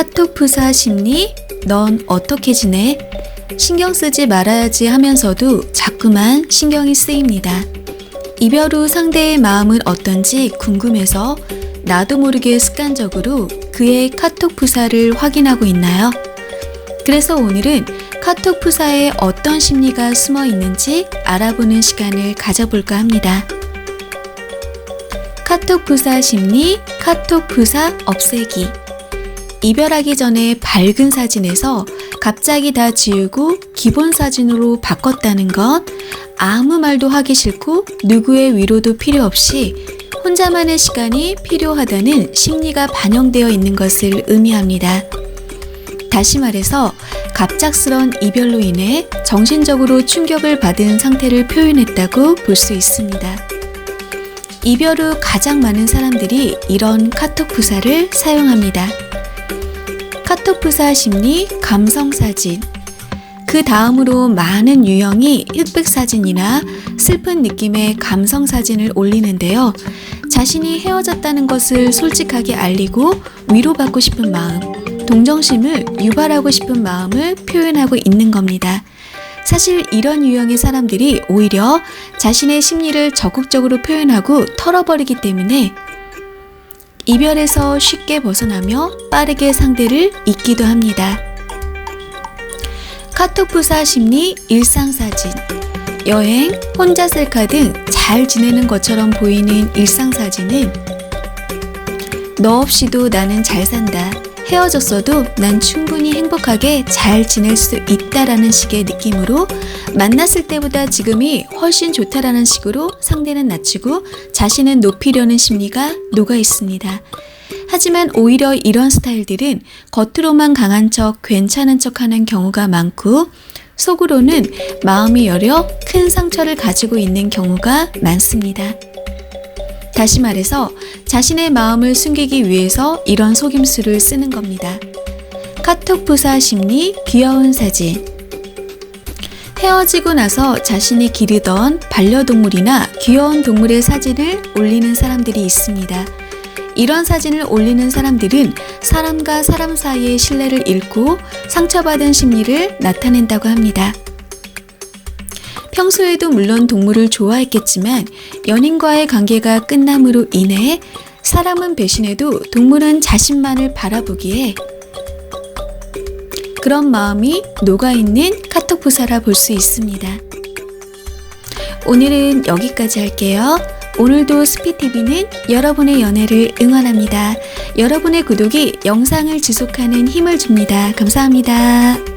카톡 프사 심리? 넌 어떻게 지내? 신경 쓰지 말아야지 하면서도 자꾸만 신경이 쓰입니다. 이별 후 상대의 마음은 어떤지 궁금해서 나도 모르게 습관적으로 그의 카톡 프사를 확인하고 있나요? 그래서 오늘은 카톡 프사에 어떤 심리가 숨어 있는지 알아보는 시간을 가져볼까 합니다. 카톡 프사 심리, 카톡 프사 없애기. 이별하기 전에 밝은 사진에서 갑자기 다 지우고 기본 사진으로 바꿨다는 것, 아무 말도 하기 싫고 누구의 위로도 필요 없이 혼자만의 시간이 필요하다는 심리가 반영되어 있는 것을 의미합니다. 다시 말해서 갑작스런 이별로 인해 정신적으로 충격을 받은 상태를 표현했다고 볼 수 있습니다. 이별 후 가장 많은 사람들이 이런 카톡 부사를 사용합니다. 카톡 부사 심리, 감성 사진. 그 다음으로 많은 유형이 흑백 사진이나 슬픈 느낌의 감성 사진을 올리는데요. 자신이 헤어졌다는 것을 솔직하게 알리고 위로받고 싶은 마음, 동정심을 유발하고 싶은 마음을 표현하고 있는 겁니다. 사실 이런 유형의 사람들이 오히려 자신의 심리를 적극적으로 표현하고 털어버리기 때문에 이별에서 쉽게 벗어나며 빠르게 상대를 잊기도 합니다. 카톡 부사 심리 일상 사진 여행, 혼자 셀카 등 잘 지내는 것처럼 보이는 일상 사진은 너 없이도 나는 잘 산다. 헤어졌어도 난 충분히 행복하게 잘 지낼 수 있다라는 식의 느낌으로 만났을 때보다 지금이 훨씬 좋다라는 식으로 상대는 낮추고 자신은 높이려는 심리가 녹아 있습니다. 하지만 오히려 이런 스타일들은 겉으로만 강한 척, 괜찮은 척 하는 경우가 많고 속으로는 마음이 여려 큰 상처를 가지고 있는 경우가 많습니다. 다시 말해서 자신의 마음을 숨기기 위해서 이런 속임수를 쓰는 겁니다. 카톡 부사 심리 귀여운 사진 헤어지고 나서 자신이 기르던 반려동물이나 귀여운 동물의 사진을 올리는 사람들이 있습니다. 이런 사진을 올리는 사람들은 사람과 사람 사이의 신뢰를 잃고 상처받은 심리를 나타낸다고 합니다. 평소에도 물론 동물을 좋아했겠지만 연인과의 관계가 끝남으로 인해 사람은 배신해도 동물은 자신만을 바라보기에 그런 마음이 녹아있는 카톡 부사라 볼 수 있습니다. 오늘은 여기까지 할게요. 오늘도 스피TV는 여러분의 연애를 응원합니다. 여러분의 구독이 영상을 지속하는 힘을 줍니다. 감사합니다.